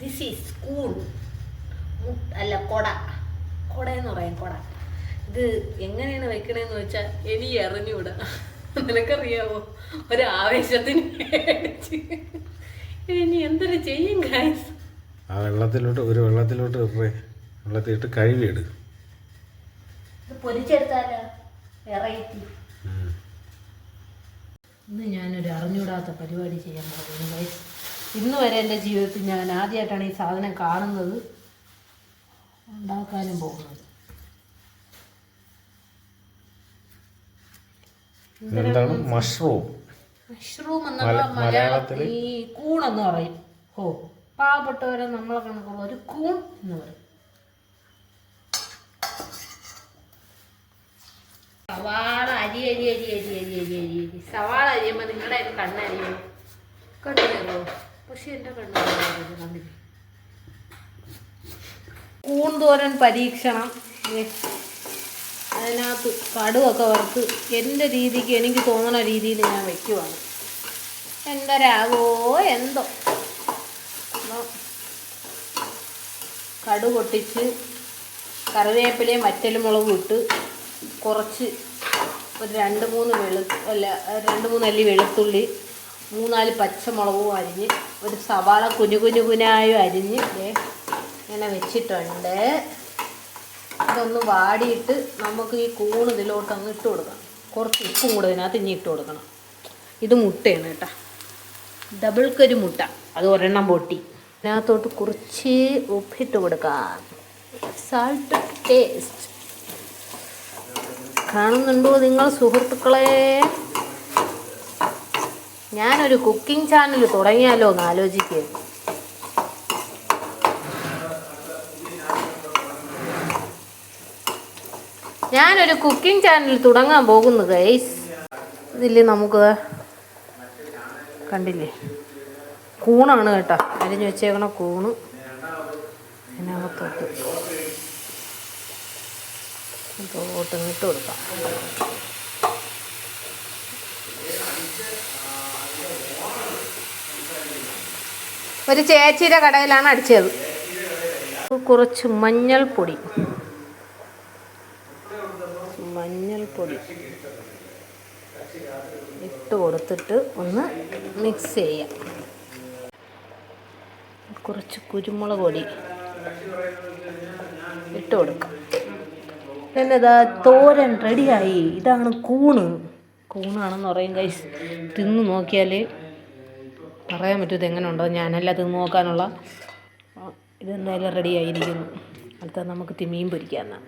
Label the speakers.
Speaker 1: This is school അല്ല കൊട. കൊട എന്ന് പറയും കൊട. ഇത് എങ്ങനെയാണ് വെക്കണേന്ന് വെച്ചാൽ എനിക്ക് അറിഞ്ഞൂടാ. നിനക്കറിയാവോ? ഒരാവേശത്തിന്. ഇനി എന്തൊരു ചെയ്യും ഗായ്സ്
Speaker 2: ആ വെള്ളത്തിലോട്ട് ഒരു വെള്ളത്തിലോട്ട് വെള്ളത്തിലിട്ട് കഴുകിയിട്.
Speaker 1: പൊരിച്ചെടുത്താലോ? വെറൈറ്റി ഇന്ന് ഞാനൊരു അറിഞ്ഞൂടാത്ത പരിപാടി ചെയ്യാൻ പോകുന്നു ഗൈസ് ഇന്ന് വരെ എന്റെ ജീവിതത്തിൽ ഞാൻ ആദ്യമായിട്ടാണ് ഈ സാധനം കാണുന്നത്. ഉണ്ടാക്കാനും പോകുന്നത്.
Speaker 2: എന്താണ്? മഷ്റൂം.
Speaker 1: മഷ്റൂം എന്നുള്ള മലയാളത്തിൽ ഈ കൂൺ എന്ന് പറയും. ഓ പാവപ്പെട്ടവരെ നമ്മളെ കണക്കുള്ള ഒരു കൂൺ എന്ന് പറയും. സവാള അരി അരി അരി അരി അരി അരി അരി സവാള അരിയുമ്പോ നിങ്ങളുടെ കണ്ണരിയോ കണ്ടു പക്ഷെ എന്റെ കണ്ണു കണ്ടില്ലേ കൂൺതോരൻ പരീക്ഷണം അതിനകത്ത് കടുവൊക്കെ വറുത്ത് എന്റെ രീതിക്ക് എനിക്ക് തോന്നുന്ന രീതിയിൽ ഞാൻ വെക്കുവാണ്. എന്തരാകോ എന്തോ. കടു പൊട്ടിച്ച് കറിവേപ്പിലയും വറ്റലും മുളകും ഇട്ട് കുറച്ച് ഒരു രണ്ട് മൂന്ന് വെളു അല്ല രണ്ട് മൂന്ന് അല്ലി വെളുത്തുള്ളി മൂന്നാൽ പച്ചമുളകും അരിഞ്ഞ് ഒരു സവാള കുഞ്ഞു കുഞ്ഞു കുനായും അരിഞ്ഞ് ഇങ്ങനെ വെച്ചിട്ടുണ്ട്. ഇതൊന്ന് വാടിയിട്ട് നമുക്ക് ഈ കൂണ് ഇതിലോട്ട് അങ്ങ് ഇട്ട് കൊടുക്കണം കുറച്ച് ഉപ്പും കൂടെ ഇതിനകത്ത് ഇനി ഇട്ട് കൊടുക്കണം. ഇത് മുട്ടയാണ് കേട്ടോ. കരി മുട്ട. അത് ഒരെണ്ണം പൊട്ടി. ഇതിനകത്തോട്ട് കുറച്ച് ഉപ്പിട്ട് കൊടുക്കാം. സാൾട്ട് ടേസ്റ്റ് കാണുന്നുണ്ടോ നിങ്ങൾ സുഹൃത്തുക്കളെ? ഞാനൊരു കുക്കിംഗ് ചാനൽ തുടങ്ങിയാലോ എന്ന് ആലോചിക്കുക ഞാനൊരു കുക്കിംഗ് ചാനൽ തുടങ്ങാൻ പോകുന്നു ഗൈസ് ഇതിൽ നമുക്ക് കണ്ടില്ലേ? കൂണാണ് കേട്ടോ. അരിഞ്ഞു വെച്ചേക്കണ കൂണ്. അതിനകത്തോട്ട് ഇതോട്ട് ഇട്ട് കൊടുക്കാം. ഒരു ചേച്ചിയുടെ കടയിലാണ് അടിച്ചത്. കുറച്ച് മഞ്ഞൾപ്പൊടി. മഞ്ഞൾപ്പൊടി ഇട്ട് കൊടുത്തിട്ട് ഒന്ന് മിക്സ് ചെയ്യാം. കുറച്ച് കുരുമുളക് പൊടി ഇട്ട് കൊടുക്കാം. പിന്നെ ഇതാ തോരൻ റെഡിയായി ഇതാണ് കൂണ്. കൂണാണെന്ന് പറയും കൈസ് തിന്ന് നോക്കിയാൽ പറയാൻ പറ്റും ഇതെങ്ങനെ ഉണ്ടോ ഞാനല്ല തിന്ന് നോക്കാനുള്ള. ഇതെന്തായാലും റെഡി ആയിരിക്കുന്നു. അടുത്ത നമുക്ക് തിമീൻ പൊരിക്കാമെന്നാണ്